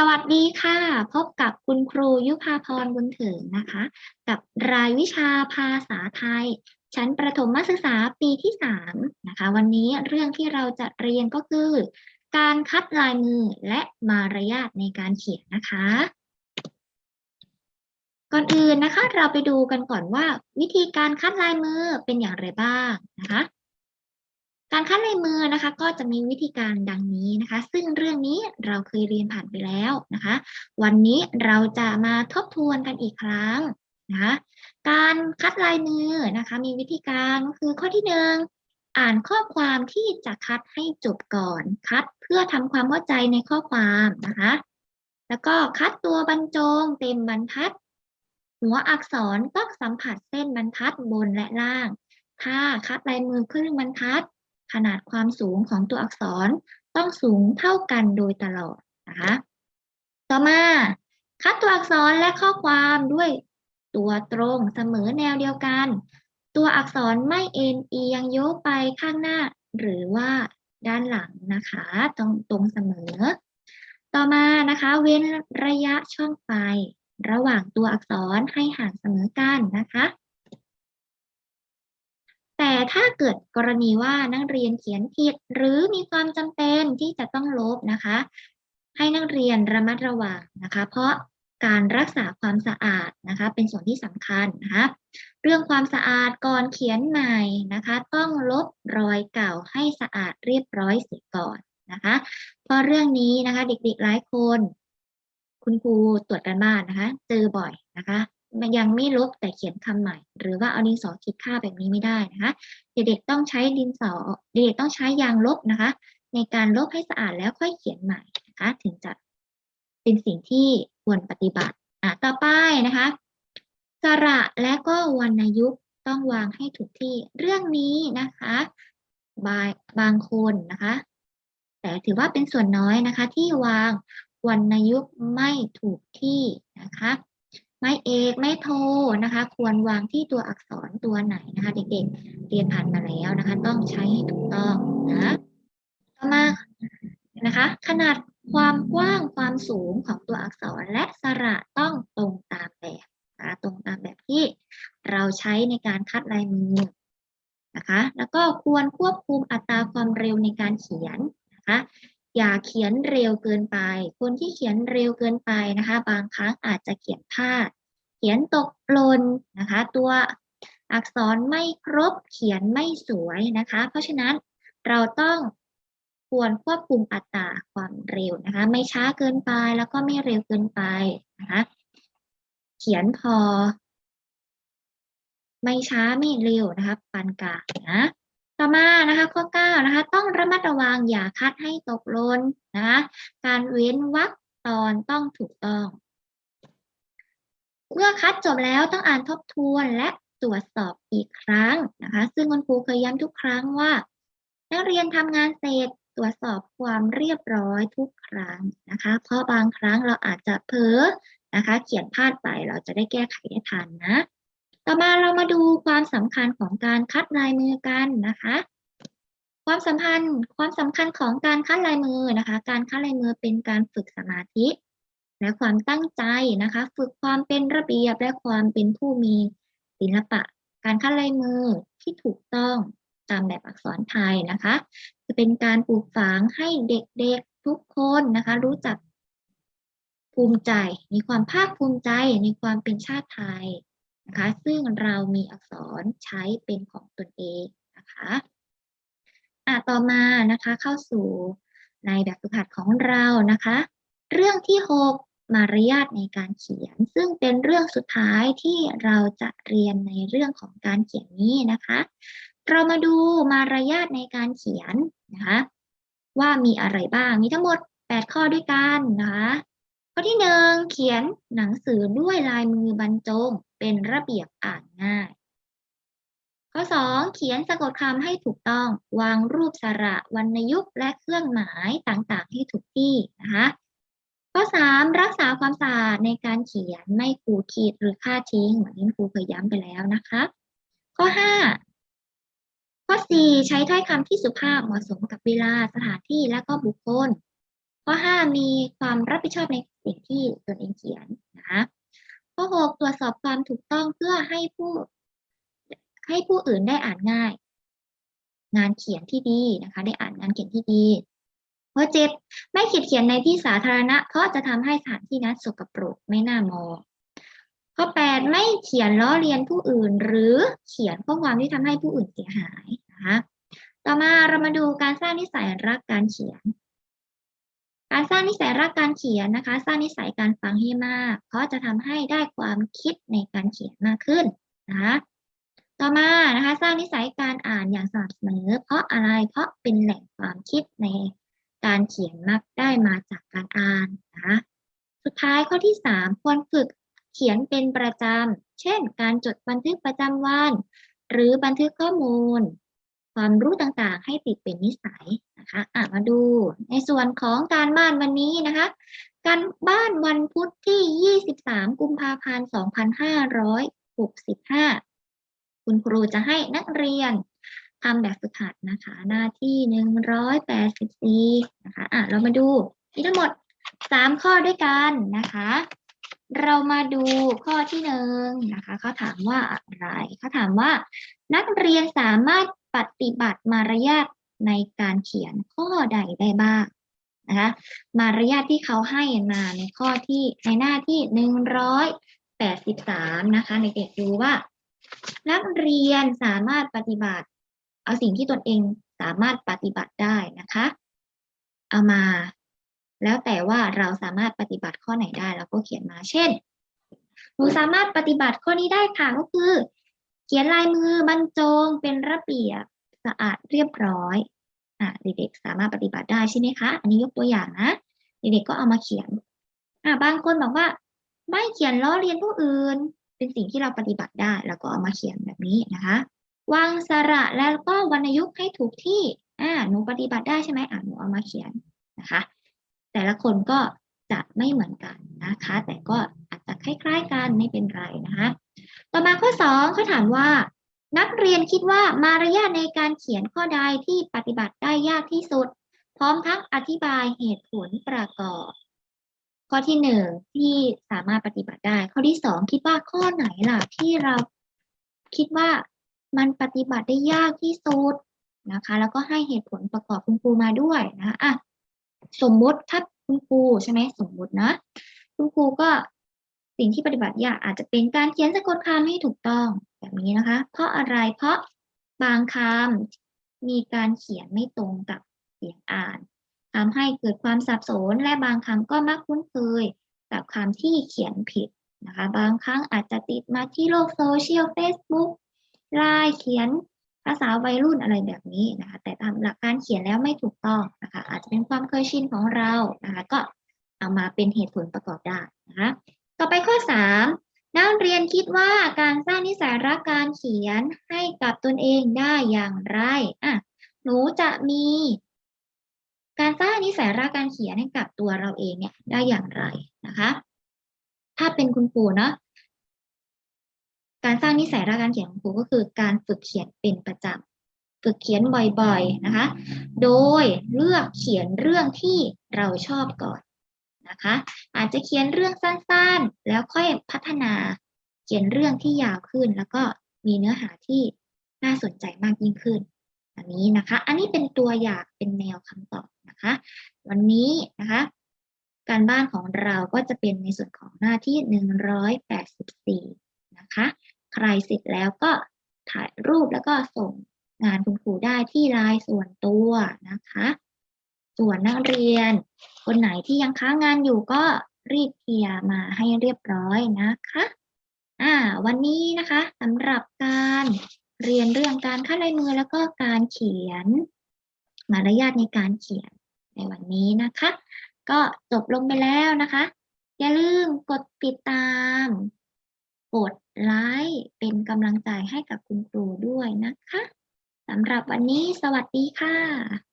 สวัสดีค่ะ พบกับคุณครูยุพาพรบุญถึงนะคะ กับรายวิชาภาษาไทย ชั้นประถมศึกษาปีที่สามนะคะ วันนี้เรื่องที่เราจะเรียนก็คือ การคัดลายมือและมารยาทในการเขียนนะคะ ก่อนอื่นนะคะ เราไปดูกันก่อนว่า วิธีการคัดลายมือเป็นอย่างไรบ้างนะคะ การคัดลายมือนะคะก็จะมีวิธีการดังนี้นะคะ ซึ่งเรื่องนี้เราเคยเรียนผ่านไปแล้วนะคะ วันนี้เราจะมาทบทวนกันอีกครั้งนะคะการคัดลายมือนะคะ มีวิธีการก็คือข้อที่หนึ่งอ่านข้อความที่จะคัดให้จบก่อน คัดเพื่อทำความเข้าใจในข้อความนะคะ แล้วก็คัดตัวบรรจงเต็มบรรทัด หัวอักษรต้องสัมผัสเส้นบรรทัดบนและล่าง ถ้าคัดลายมือครึ่งบรรทัด ขนาดความสูงของตัวอักษรต้องสูงเท่ากันโดยตลอดนะคะต่อมาคัดตัวอักษรและข้อความด้วยตัวตรงเสมอแนวเดียวกัน ตัวอักษรไม่เอ็นเอียงโยกไปข้างหน้า หรือว่าด้านหลังนะคะตรงตรงเสมอ ต่อมานะคะเว้นระยะช่องไฟระหว่างตัวอักษรให้ห่างเสมอกันนะคะ แต่ถ้าเกิดกรณีว่านักเรียนเขียนผิด หรือมีความจำเป็นที่จะต้องลบนะคะ ให้นักเรียนระมัดระวังนะคะ เพราะการรักษาความสะอาดนะคะ เป็นส่วนที่สำคัญนะคะเรื่องความสะอาดก่อนเขียนใหม่นะคะ ต้องลบรอยเก่าให้สะอาดเรียบร้อยเสียก่อนนะคะเพราะเรื่องนี้นะคะ เด็กๆหลายคน คุณครูตรวจการบ้านนะคะ เจอบ่อยนะคะ มันยังไม่ลบแต่เขียนคำใหม่ หรือว่าเอาดินสอคิดค่าแบบนี้ไม่ได้นะคะเด็กๆต้องใช้ดินสอเด็กๆต้องใช้ยางลบนะคะ ในการลบให้สะอาดแล้วค่อยเขียนใหม่นะคะถึงจะเป็นสิ่งที่ควรปฏิบัติอะต่อไปนะคะ สระและก็วรรณยุกต์ต้องวางให้ถูกที่เรื่องนี้นะคะบางบางคนนะคะ แต่ถือว่าเป็นส่วนน้อยนะคะ ที่วางวรรณยุกต์ไม่ถูกที่นะคะ ไม่เอกไม่โทนะคะ ควรวางที่ตัวอักษรตัวไหนนะคะ เด็กๆ เรียนผ่านมาแล้วนะคะ ต้องใช้ให้ถูกต้องนะต่อมานะคะ ขนาดความกว้างความสูงของตัวอักษรและสระต้องตรงตามแบบนะคะตรงตามแบบที่เราใช้ในการคัดลายมือนะคะ แล้วก็ควรควบคุมอัตราความเร็วในการเขียนนะคะ อย่าเขียนเร็วเกินไป คนที่เขียนเร็วเกินไปนะคะ บางครั้งอาจจะเขียนพลาด เขียนตกหล่นนะคะ ตัวอักษรไม่ครบเขียนไม่สวยนะคะ เพราะฉะนั้นเราต้องควรควบคุมอัตราความเร็วนะคะ ไม่ช้าเกินไปแล้วก็ไม่เร็วเกินไปนะคะเขียนพอ ไม่ช้าไม่เร็วนะคะปานกลางนะ ต่อมานะคะข้อ9นะคะต้องระมัดระวังอย่าคัดให้ตกหล่นนะคะการเว้นวรรคตอนต้องถูกต้อง เมื่อคัดจบแล้วต้องอ่านทบทวนและตรวจสอบอีกครั้งนะคะซึ่งคุณครูเคยย้ำทุกครั้งว่า นักเรียนทำงานเสร็จตรวจสอบความเรียบร้อยทุกครั้งนะคะ เพราะบางครั้งเราอาจจะเผลอนะคะ เขียนพลาดไปเราจะได้แก้ไขได้ทันนะ ต่อมาเรามาดูความสำคัญของการคัดลายมือกันนะคะ ความสัมพันธ์ความสำคัญของการคัดลายมือนะคะ การคัดลายมือเป็นการฝึกสมาธิ และความตั้งใจนะคะ ฝึกความเป็นระเบียบและความเป็นผู้มีศิลปะ การคัดลายมือที่ถูกต้องตามแบบอักษรไทยนะคะ จะเป็นการปลูกฝังให้เด็กๆทุกคนนะคะ รู้จักภูมิใจ มีความภาคภูมิใจในความเป็นชาติไทย นะคะซึ่งเรามีอักษรใช้เป็นของตนเองนะคะอะต่อมานะคะเข้าสู่ในแบบฝึกหัดของเรานะคะ เรื่องที่6มารยาทในการเขียน ซึ่งเป็นเรื่องสุดท้ายที่เราจะเรียนในเรื่องของการเขียนนี้นะคะ เรามาดูมารยาทในการเขียนนะคะว่ามีอะไรบ้างมีทั้งหมด 8 ข้อด้วยกันนะคะข้อที่หนึ่งเขียนหนังสือด้วยลายมือบรรจง เป็นระเบียบอ่านง่าย ข้อสองเขียนสะกดคำให้ถูกต้อง วางรูปสระวรรณยุกต์และเครื่องหมายต่างๆ ให้ถูกที่นะคะข้อสามรักษาความสะอาดในการเขียนไม่ขูดขีดหรือฆ่าทิ้งเหมือนที่ครูเคยย้ำไปแล้วนะคะ ข้อห้าข้อสี่ใช้ถ้อยคำที่สุภาพเหมาะสมกับเวลาสถานที่และก็บุคคล ข้อห้ามีความรับผิดชอบในสิ่งที่ตนเองเขียนนะคะ ข้อหกตรวจสอบความถูกต้องเพื่อให้ผู้ให้ผู้อื่นได้อ่านง่าย งานเขียนที่ดีนะคะ ได้อ่านงานเขียนที่ดีข้อเจ็ดไม่ขียนเขียนในที่สาธารณะ เพราะจะทำให้สถานที่นั้นสกปรกไม่น่ามองข้อแปดไม่เขียนล้อเลียนผู้อื่น หรือเขียนข้อความที่ทำให้ผู้อื่นเสียหายนะคะต่อมาเรามาดูการสร้างนิสัยรักการเขียน การสร้างนิสัยรักการเขียนนะคะ สร้างนิสัยการฟังให้มาก เพราะจะทำให้ได้ความคิดในการเขียนมากขึ้นนะคะต่อมานะคะ สร้างนิสัยการอ่านอย่างสม่ำเสมอ เพราะอะไรเพราะเป็นแหล่งความคิดในการเขียนมักได้มาจากการอ่านนะคะสุดท้ายข้อที่สามควรฝึกเขียนเป็นประจำ เช่น การจดบันทึกประจำวัน หรือบันทึกข้อมูล ความรู้ต่างๆ ให้ติดเป็นนิสัยนะคะะมาดูในส่วนของการบ้านวันนี้นะคะ การบ้านวันพุธที่ 23 กุมภาพันธ์ 2565 คุณครูจะให้นักเรียนทำแบบฝึกหัดนะคะ หน้าที่ 184 นะคะอะเรามาดูมีทั้งหมด 3 ข้อด้วยกันนะคะ เรามาดูข้อที่หนึ่งนะคะเขาถามว่าอะไรเขาถามว่า นักเรียนสามารถ ปฏิบัติมารยาทในการเขียนข้อใดได้บ้างนะคะมารยาทที่เขาให้มาในข้อที่ในหน้าที่หนึ่งร้อยแปดสิบสามนะคะเด็กๆดูว่า นักเรียนสามารถปฏิบัติ เอาสิ่งที่ตนเองสามารถปฏิบัติได้นะคะ เอามา แล้วแต่ว่าเราสามารถปฏิบัติข้อไหนได้เราก็เขียนมาเช่นหนูสามารถปฏิบัติข้อนี้ได้ค่ะก็คือ เขียนลายมือบรรจงเป็นระเบียบสะอาดเรียบร้อยอะเด็กๆสามารถปฏิบัติได้ใช่ไหมคะ อันนี้ยกตัวอย่างนะเด็กๆก็เอามาเขียนอะบางคนบอกว่า ไม่เขียนล้อเลียนผู้อื่น เป็นสิ่งที่เราปฏิบัติได้ แล้วก็เอามาเขียนแบบนี้นะคะวางสระแล้วก็วรรณยุกต์ให้ถูกที่อ่าหนูปฏิบัติได้ใช่ไหมอะหนูเอามาเขียนนะคะ แต่ละคนก็จะไม่เหมือนกันนะคะ แต่ก็อาจจะคล้ายๆกันไม่เป็นไรนะคะ สองเขาถามว่า นักเรียนคิดว่ามารยาทในการเขียนข้อใดที่ปฏิบัติได้ยากที่สุด พร้อมทั้งอธิบายเหตุผลประกอบ ข้อที่หนึ่งที่สามารถปฏิบัติได้ ข้อที่สองคิดว่าข้อไหนล่ะที่เราคิดว่ามันปฏิบัติได้ยากที่สุดนะคะ แล้วก็ให้เหตุผลประกอบคุณครูมาด้วยนะอะสมมติถ้าคุณครูใช่ไหมสมมตินะ คุณครูก็ สิ่งที่ปฏิบัติยากอาจจะเป็นการเขียนสะกดคำให้ถูกต้องแบบนี้นะคะ เพราะอะไรเพราะบางคำมีการเขียนไม่ตรงกับเสียงอ่านทำให้เกิดความสับสนและบางคำก็มักคุ้นเคยกับคำที่เขียนผิดนะคะ บางครั้งอาจจะติดมาที่โลกโซเชียล Facebook ไลน์เขียนภาษาวัยรุ่นอะไรแบบนี้นะคะ แต่ตามหลักการเขียนแล้วไม่ถูกต้องนะคะ อาจจะเป็นความเคยชินของเรานะคะ ก็เอามาเป็นเหตุผลประกอบได้นะคะ ต่อไปข้อ 3 นักเรียนคิดว่าการสร้างนิสัยรักการเขียนให้กับตนเองได้อย่างไรอะหนูจะมี การสร้างนิสัยรักการเขียนให้กับตัวเราเองเนี่ยได้อย่างไรนะคะ ถ้าเป็นคุณครูเนาะการสร้างนิสัยรักการเขียนของครูก็คือการฝึกเขียนเป็นประจำฝึกเขียนบ่อยๆนะคะ โดยเลือกเขียนเรื่องที่เราชอบก่อน นะคะ อาจจะเขียนเรื่องสั้นๆ แล้วค่อยพัฒนาเขียนเรื่องที่ยาวขึ้น แล้วก็มีเนื้อหาที่น่าสนใจมากยิ่งขึ้นอันนี้นะคะ อันนี้เป็นตัวอย่างเป็นแนวคำตอบนะคะ วันนี้นะคะ การบ้านของเราก็จะเป็นในส่วนของหน้าที่ 184 นะคะ ใครเสร็จแล้วก็ถ่ายรูปแล้วก็ส่งงานคุณครูได้ที่ไลน์ส่วนตัวนะคะ ส่วนนักเรียน คนไหนที่ยังค้างงานอยู่ก็รีบเคลียร์มาให้เรียบร้อยนะคะ อ่า วันนี้นะคะสำหรับการเรียนเรื่องการคัดลายมือแล้วก็การเขียน มารยาทในการเขียนในวันนี้นะคะ ก็จบลงไปแล้วนะคะ อย่าลืมกดติดตาม กดไลค์เป็นกำลังใจให้กับคุณครูด้วยนะคะสำหรับวันนี้สวัสดีค่ะ